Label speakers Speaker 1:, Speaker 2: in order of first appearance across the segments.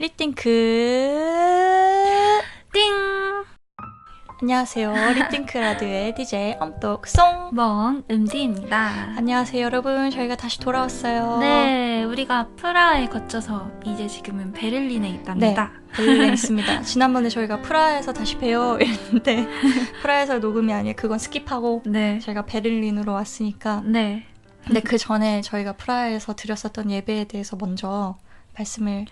Speaker 1: 리띵크
Speaker 2: 띵!
Speaker 1: 안녕하세요. 리띵크 라디오의 DJ 엄똑송
Speaker 2: 멍 음디입니다.
Speaker 1: 안녕하세요 여러분 저희가 다시 돌아왔어요.
Speaker 2: 네, 우리가 프라하에 거쳐서 이제 지금은 베를린에 있답니다.
Speaker 1: 베를린에 있습니다. 지난번에 저희가 프라하에서 다시 뵈요 이랬는데 프라하에서 녹음이 아니에요. 그건 스킵하고
Speaker 2: 네.
Speaker 1: 저희가 베를린으로 왔으니까
Speaker 2: 네.
Speaker 1: 근데 그 전에 저희가 프라하에서 드렸었던 예배에 대해서 먼저 말씀을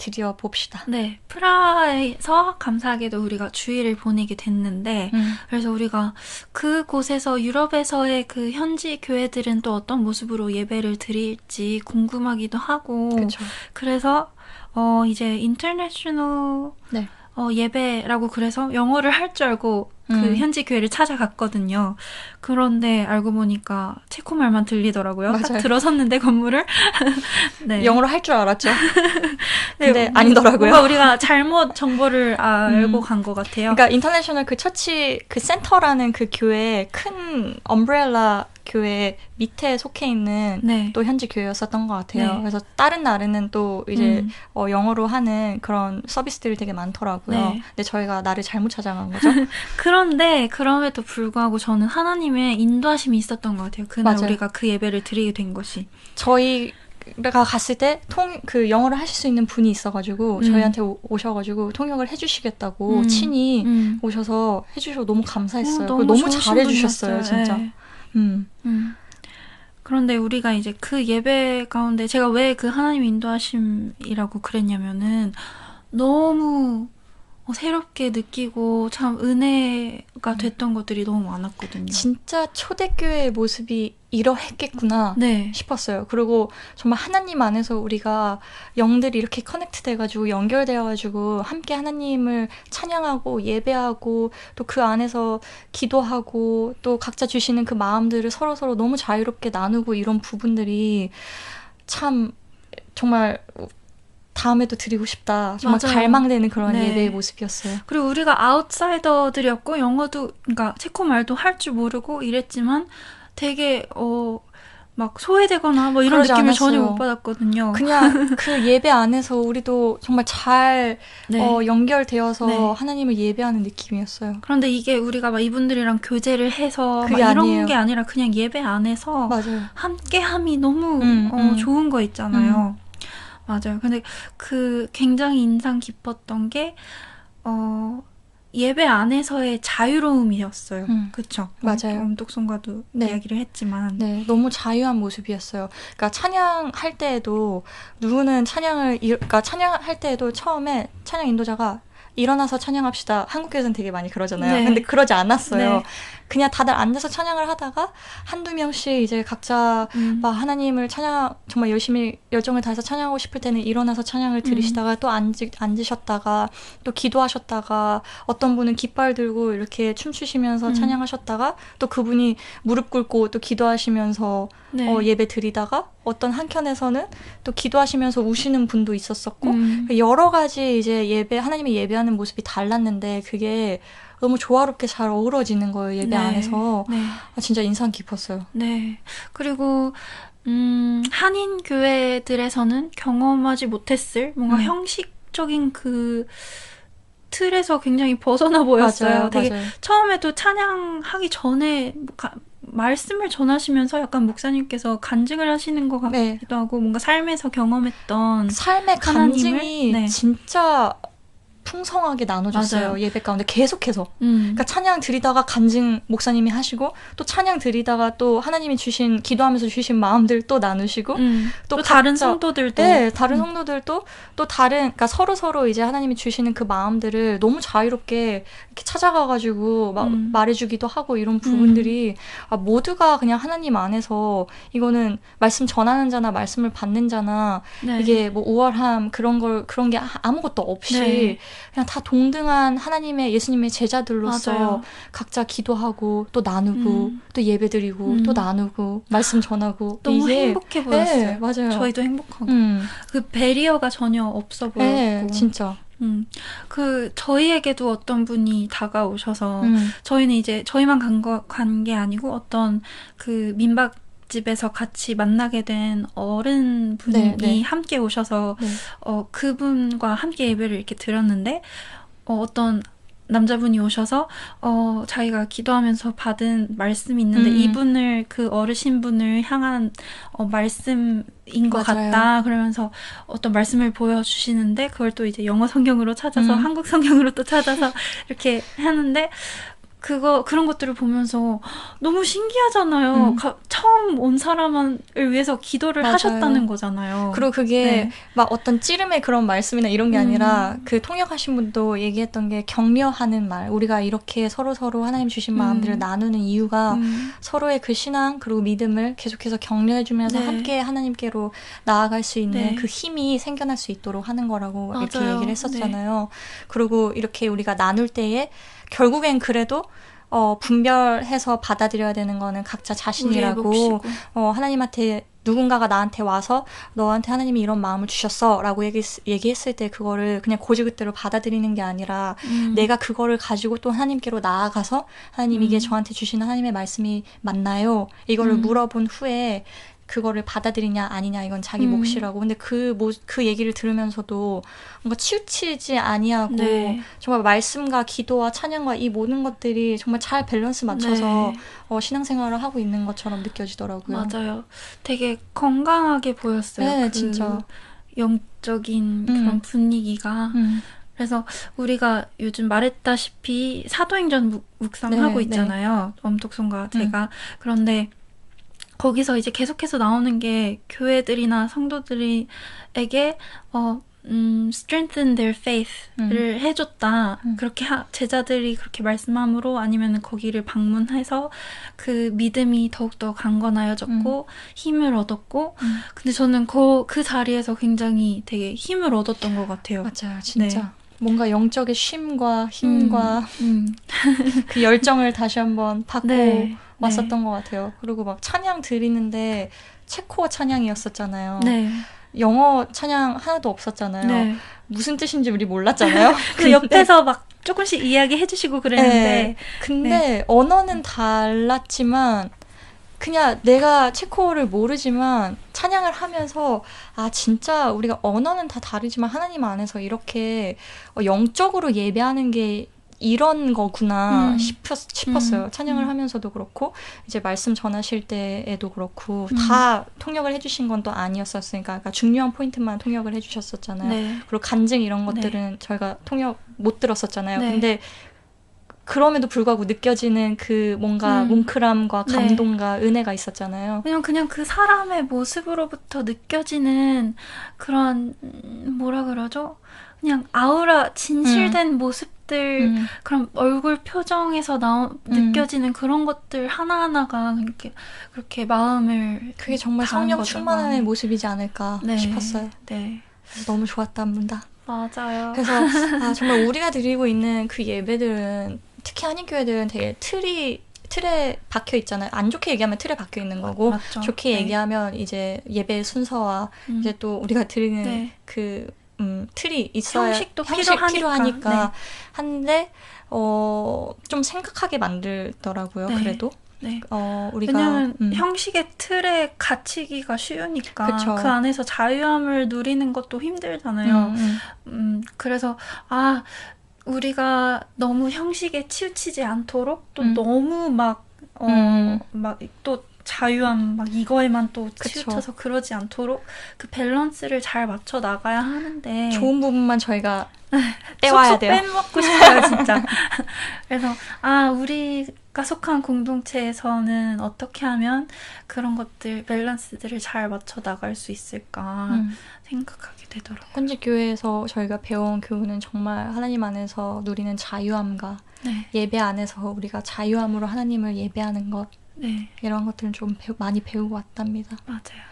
Speaker 1: 드려 봅시다.
Speaker 2: 네. 프라하에서 감사하게도 우리가 주일을 보내게 됐는데,
Speaker 1: 음.
Speaker 2: 그래서 우리가 그곳에서 유럽에서의 그 현지 교회들은 또 어떤 모습으로 예배를 드릴지 궁금하기도 하고,
Speaker 1: 그렇죠.
Speaker 2: 그래서 어 이제 인터내셔널
Speaker 1: 네.
Speaker 2: 어 예배라고 그래서 영어를 할 줄 알고 그
Speaker 1: 음.
Speaker 2: 현지 교회를 찾아갔거든요. 그런데 알고 보니까 체코 말만 들리더라고요. 딱
Speaker 1: 맞아요.
Speaker 2: 들어섰는데 건물을 네.
Speaker 1: 영어로 할 줄 알았죠.
Speaker 2: 네,
Speaker 1: 근데
Speaker 2: 뭔가-
Speaker 1: 아니더라고요.
Speaker 2: 우리가 잘못 정보를 알고
Speaker 1: 음.
Speaker 2: 간것 같아요.
Speaker 1: 그러니까 인터내셔널 그 처치 그 센터라는 그 교회 큰 엄브렐라 교회 밑에 속해 있는
Speaker 2: 네.
Speaker 1: 또 현지 교회였었던 것 같아요.
Speaker 2: 네.
Speaker 1: 그래서 다른 날에는 또 이제
Speaker 2: 음.
Speaker 1: 어, 영어로 하는 그런 서비스들이 되게 많더라고요.
Speaker 2: 네.
Speaker 1: 근데 저희가 나를 잘못 찾아간 거죠.
Speaker 2: 그런데 그럼에도 불구하고 저는 하나님의 인도하심이 있었던 것 같아요. 그날
Speaker 1: 맞아요.
Speaker 2: 우리가 그 예배를 드리게 된 것이.
Speaker 1: 저희가 갔을 때 통 그 영어를 하실 수 있는 분이 있어가지고
Speaker 2: 음.
Speaker 1: 저희한테 오, 오셔가지고 통역을 해주시겠다고
Speaker 2: 음.
Speaker 1: 친히
Speaker 2: 음.
Speaker 1: 오셔서 해주셔서 너무 감사했어요.
Speaker 2: 어,
Speaker 1: 너무
Speaker 2: 좋으신
Speaker 1: 잘해주셨어요. 진짜.
Speaker 2: 네.
Speaker 1: 음.
Speaker 2: 음. 그런데 우리가 이제 그 예배 가운데 제가 왜 그 하나님 인도하심이라고 그랬냐면은 너무 어, 새롭게 느끼고 참 은혜가 됐던 것들이 너무 많았거든요.
Speaker 1: 진짜 초대교회의 모습이 이러했겠구나
Speaker 2: 네.
Speaker 1: 싶었어요. 그리고 정말 하나님 안에서 우리가 영들이 이렇게 커넥트 돼가지고 연결되어가지고 함께 하나님을 찬양하고 예배하고 또 그 안에서 기도하고 또 각자 주시는 그 마음들을 서로 서로 너무 자유롭게 나누고 이런 부분들이 참 정말 다음에도 드리고 싶다. 정말
Speaker 2: 맞아요.
Speaker 1: 갈망되는 그런
Speaker 2: 네.
Speaker 1: 예배의 모습이었어요.
Speaker 2: 그리고 우리가 아웃사이더들이었고 영어도 그러니까 체코 말도 할 줄 모르고 이랬지만 되게 어 막 소외되거나 뭐 이런 느낌을 전혀
Speaker 1: 않았어요.
Speaker 2: 못 받았거든요.
Speaker 1: 그냥 그 예배 안에서 우리도 정말 잘
Speaker 2: 네.
Speaker 1: 어, 연결되어서
Speaker 2: 네.
Speaker 1: 하나님을 예배하는 느낌이었어요.
Speaker 2: 그런데 이게 우리가 막 이분들이랑 교제를 해서 막 이런
Speaker 1: 아니에요.
Speaker 2: 게 아니라 그냥 예배 안에서
Speaker 1: 맞아요.
Speaker 2: 함께함이 너무
Speaker 1: 음,
Speaker 2: 어,
Speaker 1: 음.
Speaker 2: 좋은 거 있잖아요. 맞아요. 근데 그 굉장히 인상 깊었던 게 어, 예배 안에서의 자유로움이었어요.
Speaker 1: 음,
Speaker 2: 그쵸?
Speaker 1: 맞아요.
Speaker 2: 엄독성과도
Speaker 1: 네.
Speaker 2: 이야기를 했지만
Speaker 1: 네, 너무 자유한 모습이었어요. 그러니까 찬양할 때에도 누구는 찬양을 일- 그러니까 찬양할 때에도 처음에 찬양 인도자가 일어나서 찬양합시다. 한국에서는 되게 많이 그러잖아요.
Speaker 2: 네.
Speaker 1: 근데 그러지 않았어요.
Speaker 2: 네.
Speaker 1: 그냥 다들 앉아서 찬양을 하다가 한두 명씩 이제 각자
Speaker 2: 음.
Speaker 1: 막 하나님을 찬양 정말 열심히 열정을 다해서 찬양하고 싶을 때는 일어나서 찬양을 들으시다가 또 앉으, 앉으셨다가 또 기도하셨다가 어떤 분은 깃발 들고 이렇게 춤추시면서
Speaker 2: 음.
Speaker 1: 찬양하셨다가 또 그분이 무릎 꿇고 또 기도하시면서
Speaker 2: 네.
Speaker 1: 어, 예배 드리다가 어떤 한켠에서는 또 기도하시면서 우시는 분도 있었었고
Speaker 2: 음.
Speaker 1: 여러 가지 이제 예배 하나님의 예배하는 모습이 달랐는데 그게 너무 조화롭게 잘 어우러지는 거예요 예배
Speaker 2: 네.
Speaker 1: 안에서
Speaker 2: 네.
Speaker 1: 아, 진짜 인상 깊었어요.
Speaker 2: 네. 그리고 음, 한인 교회들에서는 경험하지 못했을 뭔가
Speaker 1: 음.
Speaker 2: 형식적인 그 틀에서 굉장히 벗어나 보였어요.
Speaker 1: 맞아요,
Speaker 2: 되게
Speaker 1: 맞아요.
Speaker 2: 처음에도 찬양하기 전에 뭐 가- 말씀을 전하시면서 약간 목사님께서 간증을 하시는 것 같기도
Speaker 1: 네.
Speaker 2: 하고 뭔가 삶에서 경험했던
Speaker 1: 삶의
Speaker 2: 하나님을?
Speaker 1: 감증이
Speaker 2: 네.
Speaker 1: 진짜 풍성하게 나눠줬어요
Speaker 2: 맞아요.
Speaker 1: 예배 가운데 계속해서.
Speaker 2: 음,
Speaker 1: 그러니까 찬양 드리다가 간증 목사님이 하시고 또 찬양 드리다가 또 하나님이 주신 기도하면서 주신 마음들 또 나누시고
Speaker 2: 음,
Speaker 1: 또
Speaker 2: 또, 다른
Speaker 1: 각자-
Speaker 2: 성도들도
Speaker 1: 네, 다른
Speaker 2: 음.
Speaker 1: 성도들도 또 다른, 그러니까 서로 서로 이제 하나님이 주시는 그 마음들을 너무 자유롭게 이렇게 찾아가가지고 막
Speaker 2: 음.
Speaker 1: 말해주기도 하고 이런 부분들이 아, 모두가 그냥 하나님 안에서 이거는 말씀 전하는 자나 말씀을 받는 자나
Speaker 2: 네.
Speaker 1: 이게 뭐 우월함 그런 걸 그런 게 아- 아무것도 없이
Speaker 2: 네.
Speaker 1: 그냥 다 동등한 하나님의 예수님의 제자들로서
Speaker 2: 맞아요.
Speaker 1: 각자 기도하고 또 나누고
Speaker 2: 음.
Speaker 1: 또 예배드리고
Speaker 2: 음.
Speaker 1: 또 나누고 말씀 전하고
Speaker 2: 너무
Speaker 1: 이게
Speaker 2: 행복해 보였어요.
Speaker 1: 네, 맞아요.
Speaker 2: 저희도 행복하고
Speaker 1: 음.
Speaker 2: 그 배리어가 전혀 없어 보였고
Speaker 1: 네, 진짜.
Speaker 2: 음, 그 저희에게도 어떤 분이 다가오셔서
Speaker 1: 음.
Speaker 2: 저희는 이제 저희만 간 거 간 게 아니고 어떤 그 민박 집에서 같이 만나게 된 어른 분이
Speaker 1: 네, 네.
Speaker 2: 함께 오셔서
Speaker 1: 네.
Speaker 2: 어, 그분과 함께 예배를 이렇게 드렸는데 어, 어떤 남자분이 오셔서 어, 자기가 기도하면서 받은 말씀이 있는데
Speaker 1: 음.
Speaker 2: 이분을 그 어르신 분을 향한 어, 말씀인 것
Speaker 1: 맞아요.
Speaker 2: 같다 그러면서 어떤 말씀을 보여주시는데 그걸 또 이제 영어 성경으로 찾아서
Speaker 1: 음.
Speaker 2: 한국 성경으로 또 찾아서 이렇게 하는데 그거 그런 것들을 보면서 너무 신기하잖아요.
Speaker 1: 음.
Speaker 2: 가- 처음 온 사람을 위해서 기도를
Speaker 1: 맞아요.
Speaker 2: 하셨다는 거잖아요.
Speaker 1: 그리고 그게
Speaker 2: 네.
Speaker 1: 막 어떤 찌름의 그런 말씀이나 이런 게
Speaker 2: 음.
Speaker 1: 아니라 그 통역하신 분도 얘기했던 게 격려하는 말. 우리가 이렇게 서로 서로 하나님 주신 마음들을
Speaker 2: 음.
Speaker 1: 나누는 이유가
Speaker 2: 음.
Speaker 1: 서로의 그 신앙 그리고 믿음을 계속해서 격려해 주면서
Speaker 2: 네.
Speaker 1: 함께 하나님께로 나아갈 수 있는
Speaker 2: 네.
Speaker 1: 그 힘이 생겨날 수 있도록 하는 거라고 이렇게
Speaker 2: 맞아요. 네.
Speaker 1: 얘기를 했었잖아요. 그리고 이렇게 우리가 나눌 때에 결국엔 그래도 어, 분별해서 받아들여야 되는 거는 각자
Speaker 2: 자신이라고.
Speaker 1: 어, 하나님한테 누군가가 나한테 와서 너한테 하나님이 이런 마음을 주셨어 라고 얘기, 얘기했을 때 그거를 그냥 고지그대로 받아들이는 게 아니라
Speaker 2: 음.
Speaker 1: 내가 그거를 가지고 또 하나님께로 나아가서 하나님 이게
Speaker 2: 음.
Speaker 1: 저한테 주시는 하나님의 말씀이 맞나요? 이거를
Speaker 2: 음.
Speaker 1: 물어본 후에 그거를 받아들이냐 아니냐 이건 자기
Speaker 2: 음.
Speaker 1: 몫이라고 근데 그, 모, 그 얘기를 들으면서도 뭔가 치우치지 아니하고
Speaker 2: 네.
Speaker 1: 정말 말씀과 기도와 찬양과 이 모든 것들이 정말 잘 밸런스 맞춰서
Speaker 2: 네.
Speaker 1: 어, 신앙생활을 하고 있는 것처럼 느껴지더라고요.
Speaker 2: 맞아요. 되게 건강하게 보였어요.
Speaker 1: 네,
Speaker 2: 그
Speaker 1: 진짜.
Speaker 2: 영적인
Speaker 1: 음.
Speaker 2: 그런 분위기가.
Speaker 1: 음.
Speaker 2: 그래서 우리가 요즘 말했다시피 사도행전 묵- 묵상하고
Speaker 1: 네,
Speaker 2: 있잖아요. 엄톡송과 제가. 그런데 거기서 이제 계속해서 나오는 게 교회들이나 성도들에게 어, 음, strengthen their faith를 해줬다.
Speaker 1: 음.
Speaker 2: 그렇게 하- 제자들이 그렇게 말씀함으로 아니면 거기를 방문해서 그 믿음이 더욱더 강건하여졌고 힘을 얻었고
Speaker 1: 음.
Speaker 2: 근데 저는 그, 그 자리에서 굉장히 되게 힘을 얻었던 것 같아요.
Speaker 1: 맞아요, 진짜. 뭔가 영적의 쉼과 힘과
Speaker 2: 음,
Speaker 1: 그 열정을 다시 한번 받고
Speaker 2: 네,
Speaker 1: 왔었던 것 같아요. 그리고 막 찬양 드리는데 체코어 찬양이었었잖아요.
Speaker 2: 네.
Speaker 1: 영어 찬양 하나도 없었잖아요.
Speaker 2: 네.
Speaker 1: 무슨 뜻인지 우리 몰랐잖아요.
Speaker 2: 그 옆에서 막 조금씩 이야기 해 주시고 그랬는데
Speaker 1: 네. 근데 언어는 달랐지만 그냥 내가 체코어를 모르지만 찬양을 하면서 아 진짜 우리가 언어는 다 다르지만 하나님 안에서 이렇게 어, 영적으로 예배하는 게 이런 거구나
Speaker 2: 음.
Speaker 1: 싶었, 싶었어요.
Speaker 2: 음.
Speaker 1: 찬양을
Speaker 2: 음.
Speaker 1: 하면서도 그렇고 이제 말씀 전하실 때에도 그렇고
Speaker 2: 음.
Speaker 1: 다 통역을 해주신 건 또 아니었었으니까 그러니까 중요한 포인트만 통역을 해주셨었잖아요.
Speaker 2: 네.
Speaker 1: 그리고 간증 이런
Speaker 2: 네.
Speaker 1: 것들은 저희가 통역 못 들었었잖아요.
Speaker 2: 네.
Speaker 1: 근데 그럼에도 불구하고 느껴지는 그 뭔가
Speaker 2: 음.
Speaker 1: 뭉클함과
Speaker 2: 네.
Speaker 1: 감동과 은혜가 있었잖아요.
Speaker 2: 그냥 그냥 그 사람의 모습으로부터 느껴지는 그런 음, 뭐라 그러죠? 그냥 아우라 진실된 모습들
Speaker 1: 음.
Speaker 2: 그런 얼굴 표정에서 나오
Speaker 1: 음.
Speaker 2: 느껴지는 그런 것들 하나하나가 그렇게 그렇게 마음을
Speaker 1: 그게 정말
Speaker 2: 다한
Speaker 1: 성령 충만한
Speaker 2: 마음이.
Speaker 1: 모습이지 않을까
Speaker 2: 네.
Speaker 1: 싶었어요.
Speaker 2: 네.
Speaker 1: 너무 좋았답니다.
Speaker 2: 맞아요.
Speaker 1: 그래서 아, 정말 우리가 드리고 있는 그 예배들은 특히 한인 교회들은 되게 틀이 틀에 박혀 있잖아요. 안 좋게 얘기하면 틀에 박혀 있는 거고
Speaker 2: 맞죠.
Speaker 1: 좋게
Speaker 2: 네.
Speaker 1: 얘기하면 이제 예배 순서와
Speaker 2: 음.
Speaker 1: 이제 또 우리가 드리는
Speaker 2: 네.
Speaker 1: 그 음, 틀이 있어야
Speaker 2: 형식도
Speaker 1: 형식
Speaker 2: 필요하니까.
Speaker 1: 필요하니까 한데 어, 좀 생각하게 만들더라고요.
Speaker 2: 네.
Speaker 1: 그래도
Speaker 2: 네.
Speaker 1: 어, 우리가
Speaker 2: 왜냐면
Speaker 1: 음,
Speaker 2: 형식의 틀에 갇히기가 쉬우니까
Speaker 1: 그쵸.
Speaker 2: 그 안에서 자유함을 누리는 것도 힘들잖아요.
Speaker 1: 음, 음.
Speaker 2: 음, 그래서, 아, 우리가 너무 형식에 치우치지 않도록 또
Speaker 1: 음.
Speaker 2: 너무 막, 어,
Speaker 1: 음.
Speaker 2: 막또 자유함, 막 이거에만 또
Speaker 1: 그쵸.
Speaker 2: 치우쳐서 그러지 않도록 그 밸런스를 잘 맞춰 나가야 하는데.
Speaker 1: 좋은 부분만 저희가
Speaker 2: 쏙쏙
Speaker 1: 돼요.
Speaker 2: 빼먹고 싶어요, 진짜. 그래서, 아, 우리가 속한 공동체에서는 어떻게 하면 그런 것들, 밸런스들을 잘 맞춰 나갈 수 있을까
Speaker 1: 음.
Speaker 2: 생각하게 되더라고요.
Speaker 1: 현지 교회에서 저희가 배운 교훈은 정말 하나님 안에서 누리는 자유함과
Speaker 2: 네,
Speaker 1: 예배 안에서 우리가 자유함으로 하나님을 예배하는 것
Speaker 2: 네,
Speaker 1: 이런 것들은 좀 배우- 많이 배우고 왔답니다.
Speaker 2: 맞아요.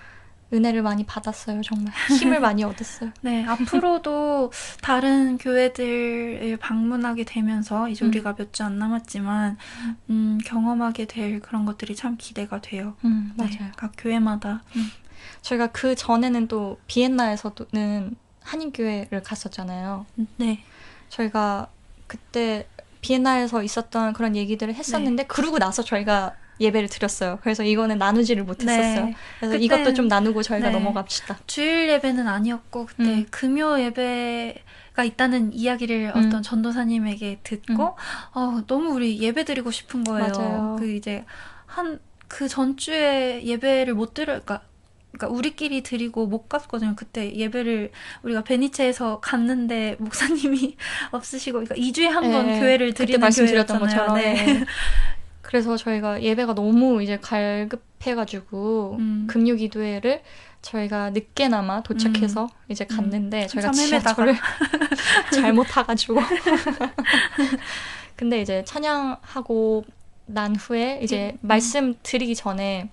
Speaker 1: 은혜를 많이 받았어요, 정말. 힘을 많이 얻었어요.
Speaker 2: 네, 앞으로도 다른 교회들을 방문하게 되면서 이제
Speaker 1: 음.
Speaker 2: 우리가 몇주 안 남았지만 음, 경험하게 될 그런 것들이 참 기대가 돼요.
Speaker 1: 음,
Speaker 2: 네,
Speaker 1: 맞아요.
Speaker 2: 각 교회마다. 음.
Speaker 1: 저희가 그 전에는 또 비엔나에서는 한인교회를 갔었잖아요.
Speaker 2: 네,
Speaker 1: 저희가 그때 비엔나에서 있었던 그런 얘기들을 했었는데 그러고 나서 저희가 예배를 드렸어요. 그래서 이거는 나누지를 못했었어요.
Speaker 2: 네.
Speaker 1: 그래서 이것도 좀 나누고 저희가
Speaker 2: 네.
Speaker 1: 넘어갑시다.
Speaker 2: 주일 예배는 아니었고 그때
Speaker 1: 음.
Speaker 2: 금요 예배가 있다는 이야기를
Speaker 1: 음.
Speaker 2: 어떤 전도사님에게 듣고 어, 너무 우리 예배 드리고 싶은 거예요.
Speaker 1: 맞아요.
Speaker 2: 그 이제 한 그 전주에 예배를 못 들어 그러니까 그러니까 우리끼리 드리고 못 갔거든요. 그때 예배를 우리가 베니체에서 갔는데 목사님이 없으시고 그러니까 2주에 한번
Speaker 1: 네,
Speaker 2: 교회를 드리는
Speaker 1: 말씀드렸던. 것처럼.
Speaker 2: 네.
Speaker 1: 네. 그래서 저희가 예배가 너무 이제 갈급해가지고
Speaker 2: 음.
Speaker 1: 금요 기도회를 저희가 늦게나마 도착해서 이제 갔는데 저희가
Speaker 2: 한참 헤매다가.
Speaker 1: 지하철을 잘못 타가지고 근데 이제 찬양하고 난 후에 이제
Speaker 2: 음.
Speaker 1: 말씀 드리기 전에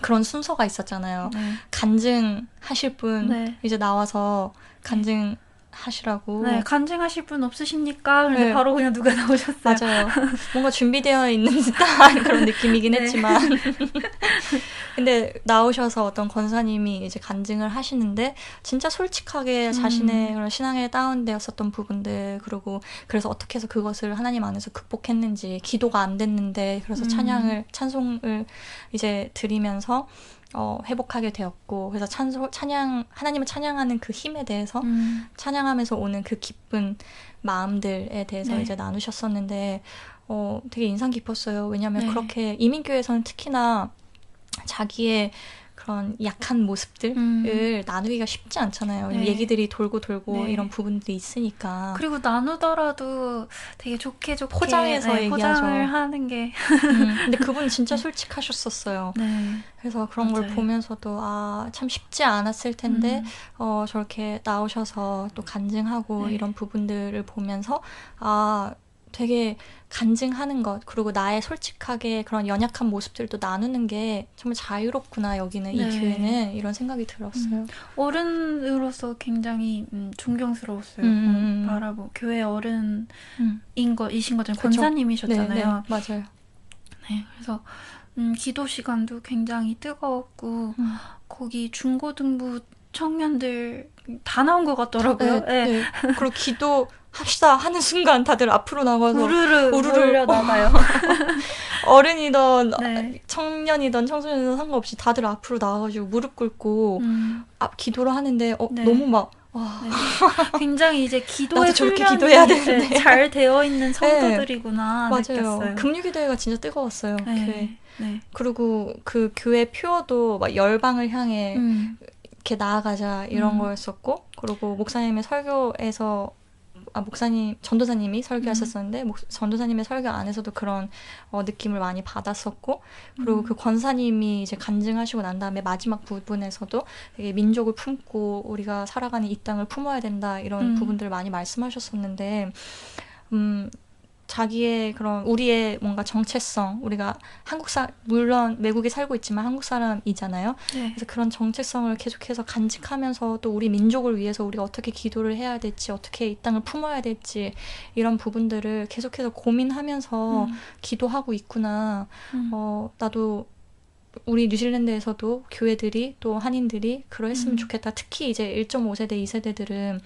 Speaker 1: 그런 순서가 있었잖아요.
Speaker 2: 네.
Speaker 1: 간증하실 분
Speaker 2: 네.
Speaker 1: 이제 나와서 간증 하시라고.
Speaker 2: 네, 간증하실 분 없으십니까? 근데
Speaker 1: 네.
Speaker 2: 바로 그냥 누가 나오셨어요.
Speaker 1: 맞아요. 뭔가 준비되어 있는 듯한 그런 느낌이긴
Speaker 2: 네.
Speaker 1: 했지만. 근데 나오셔서 어떤 권사님이 이제 간증을 하시는데 진짜 솔직하게 자신의
Speaker 2: 음.
Speaker 1: 그런 신앙에 다운되었었던 부분들 그리고 그래서 어떻게 해서 그것을 하나님 안에서 극복했는지 기도가 안 됐는데 그래서
Speaker 2: 음.
Speaker 1: 찬양을 찬송을 이제 드리면서 어, 회복하게 되었고 그래서 찬송 찬양 하나님을 찬양하는 그 힘에 대해서
Speaker 2: 음.
Speaker 1: 찬양하면서 오는 그 기쁜 마음들에 대해서
Speaker 2: 네.
Speaker 1: 이제 나누셨었는데 어, 되게 인상 깊었어요. 왜냐하면
Speaker 2: 네.
Speaker 1: 그렇게 이민교회에서는 특히나 자기의 그런 약한 모습들을
Speaker 2: 음.
Speaker 1: 나누기가 쉽지 않잖아요.
Speaker 2: 네.
Speaker 1: 얘기들이 돌고 돌고
Speaker 2: 네.
Speaker 1: 이런 부분들이 있으니까.
Speaker 2: 그리고 나누더라도 되게 좋게 좋게
Speaker 1: 포장해서
Speaker 2: 네,
Speaker 1: 얘기하죠.
Speaker 2: 포장을 하는 게
Speaker 1: 음, 근데 그분 진짜 솔직하셨었어요.
Speaker 2: 네.
Speaker 1: 그래서 그런 걸
Speaker 2: 맞아요.
Speaker 1: 보면서도 아, 참 쉽지 않았을 텐데
Speaker 2: 음.
Speaker 1: 어, 저렇게 나오셔서 또 간증하고
Speaker 2: 네.
Speaker 1: 이런 부분들을 보면서 아, 되게 간증하는 것 그리고 나의 솔직하게 그런 연약한 모습들도 나누는 게 정말 자유롭구나 여기는 이
Speaker 2: 네.
Speaker 1: 교회는 이런 생각이 들었어요.
Speaker 2: 어른으로서 굉장히 음, 존경스러웠어요.
Speaker 1: 음,
Speaker 2: 음,
Speaker 1: 음.
Speaker 2: 바라보 교회 어른인
Speaker 1: 음.
Speaker 2: 거이신 거잖아요. 권사님이셨잖아요.
Speaker 1: 네, 네, 맞아요.
Speaker 2: 네, 그래서 음, 기도 시간도 굉장히 뜨거웠고
Speaker 1: 음.
Speaker 2: 거기 중고등부 청년들 다 나온 것 같더라고요. 네,
Speaker 1: 네. 그리고 기도 합시다 하는 순간 다들 앞으로 나가서
Speaker 2: 우르르
Speaker 1: 우르르
Speaker 2: 나가요.
Speaker 1: 어른이던
Speaker 2: 네.
Speaker 1: 청년이던 청소년이든 상관없이 다들 앞으로 나와가지고 무릎 꿇고
Speaker 2: 음,
Speaker 1: 앞 기도를 하는데 어,
Speaker 2: 네.
Speaker 1: 너무 막 와,
Speaker 2: 네. 굉장히 이제
Speaker 1: 나도 저렇게 기도해야
Speaker 2: 네,
Speaker 1: 되는데.
Speaker 2: 잘 되어 있는 성도들이구나
Speaker 1: 맞아요.
Speaker 2: 느꼈어요.
Speaker 1: 금요기도회가 진짜 뜨거웠어요. 교회.
Speaker 2: 네. 네.
Speaker 1: 그리고 그 교회 표어도 막 열방을 향해
Speaker 2: 음,
Speaker 1: 이렇게 나아가자 이런
Speaker 2: 음.
Speaker 1: 거였었고 그리고 목사님의 설교에서 아 목사님 전도사님이 설교하셨었는데 목, 전도사님의 설교 안에서도 그런 어, 느낌을 많이 받았었고 그리고
Speaker 2: 음.
Speaker 1: 그 권사님이 이제 간증하시고 난 다음에 마지막 부분에서도 되게 민족을 품고 우리가 살아가는 이 땅을 품어야 된다 이런
Speaker 2: 음.
Speaker 1: 부분들을 많이 말씀하셨었는데 음 자기의 그런 우리의 뭔가 정체성 우리가 한국 사 물론 외국에 살고 있지만 한국 사람이잖아요.
Speaker 2: 네.
Speaker 1: 그래서 그런 정체성을 계속해서 간직하면서 또 우리 민족을 위해서 우리가 어떻게 기도를 해야 될지 어떻게 이 땅을 품어야 될지 이런 부분들을 계속해서 고민하면서
Speaker 2: 음,
Speaker 1: 기도하고 있구나.
Speaker 2: 음.
Speaker 1: 어 나도 우리 뉴질랜드에서도 교회들이 또 한인들이 그랬으면
Speaker 2: 음.
Speaker 1: 좋겠다. 특히 이제 1.5세대, 2세대들은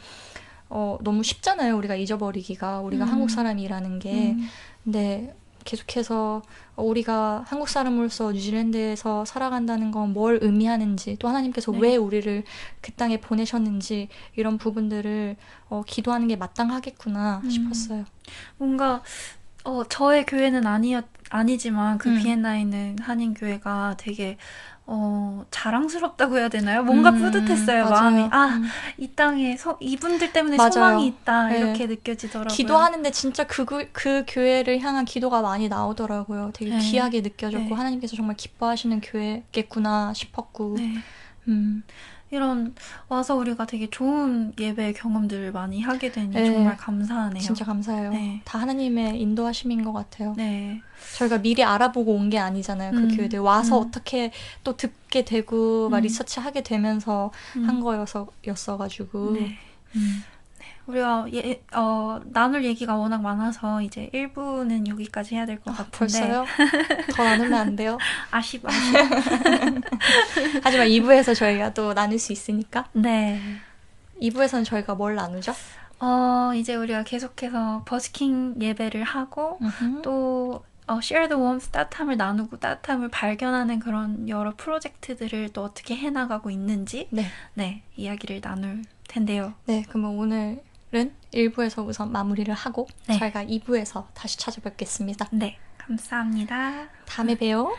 Speaker 1: 어 너무 쉽잖아요. 우리가 잊어버리기가 우리가
Speaker 2: 음.
Speaker 1: 한국 사람이라는 게.
Speaker 2: 음,
Speaker 1: 근데 계속해서 우리가 한국 사람으로서 뉴질랜드에서 살아간다는 건 뭘 의미하는지 또 하나님께서
Speaker 2: 네.
Speaker 1: 왜 우리를 그 땅에 보내셨는지 이런 부분들을 어, 기도하는 게 마땅하겠구나
Speaker 2: 음.
Speaker 1: 싶었어요.
Speaker 2: 뭔가 어 저의 교회는 아니었 아니지만 그
Speaker 1: 음.
Speaker 2: 비엔나에 있는 한인 교회가 되게 어 자랑스럽다고 해야 되나요? 뭔가
Speaker 1: 음,
Speaker 2: 뿌듯했어요
Speaker 1: 맞아요.
Speaker 2: 마음이 아
Speaker 1: 음.
Speaker 2: 이 땅에 소, 이분들 때문에
Speaker 1: 맞아요.
Speaker 2: 소망이 있다
Speaker 1: 네.
Speaker 2: 이렇게 느껴지더라고요.
Speaker 1: 기도하는데 진짜 그, 그, 그 교회를 향한 기도가 많이 나오더라고요. 되게
Speaker 2: 네.
Speaker 1: 귀하게 느껴졌고
Speaker 2: 네.
Speaker 1: 하나님께서 정말 기뻐하시는 교회겠구나 싶었고
Speaker 2: 네.
Speaker 1: 음.
Speaker 2: 이런 와서 우리가 되게 좋은 예배 경험들을 많이 하게 되니
Speaker 1: 네.
Speaker 2: 정말 감사하네요.
Speaker 1: 진짜 감사해요.
Speaker 2: 네.
Speaker 1: 다 하나님의 인도하심인 것 같아요.
Speaker 2: 네.
Speaker 1: 저희가 미리 알아보고 온 게 아니잖아요. 그
Speaker 2: 음,
Speaker 1: 교회들 와서
Speaker 2: 음.
Speaker 1: 어떻게 또 듣게 되고 막
Speaker 2: 음.
Speaker 1: 리서치하게 되면서
Speaker 2: 음.
Speaker 1: 한 거여서 였어가지고
Speaker 2: 네.
Speaker 1: 음.
Speaker 2: 우리가 예, 어, 나눌 얘기가 워낙 많아서 이제 1부는 여기까지 해야 될 것 같은데
Speaker 1: 벌써요? 더 나누면 안 돼요?
Speaker 2: 아쉽 아쉽.
Speaker 1: 하지만 2부에서 저희가 또 나눌 수 있으니까
Speaker 2: 네.
Speaker 1: 2부에서는 저희가 뭘 나누죠?
Speaker 2: 어, 이제 우리가 계속해서 버스킹 예배를 하고
Speaker 1: 음흠.
Speaker 2: 또 어, share the warmth 따뜻함을 나누고 따뜻함을 발견하는 그런 여러 프로젝트들을 또 어떻게 해나가고 있는지
Speaker 1: 네.
Speaker 2: 네 이야기를 나눌 텐데요.
Speaker 1: 네, 그러면 오늘 은 1부에서 우선 마무리를 하고
Speaker 2: 네.
Speaker 1: 저희가 2부에서 다시 찾아뵙겠습니다.
Speaker 2: 네 감사합니다.
Speaker 1: 다음에 봬요.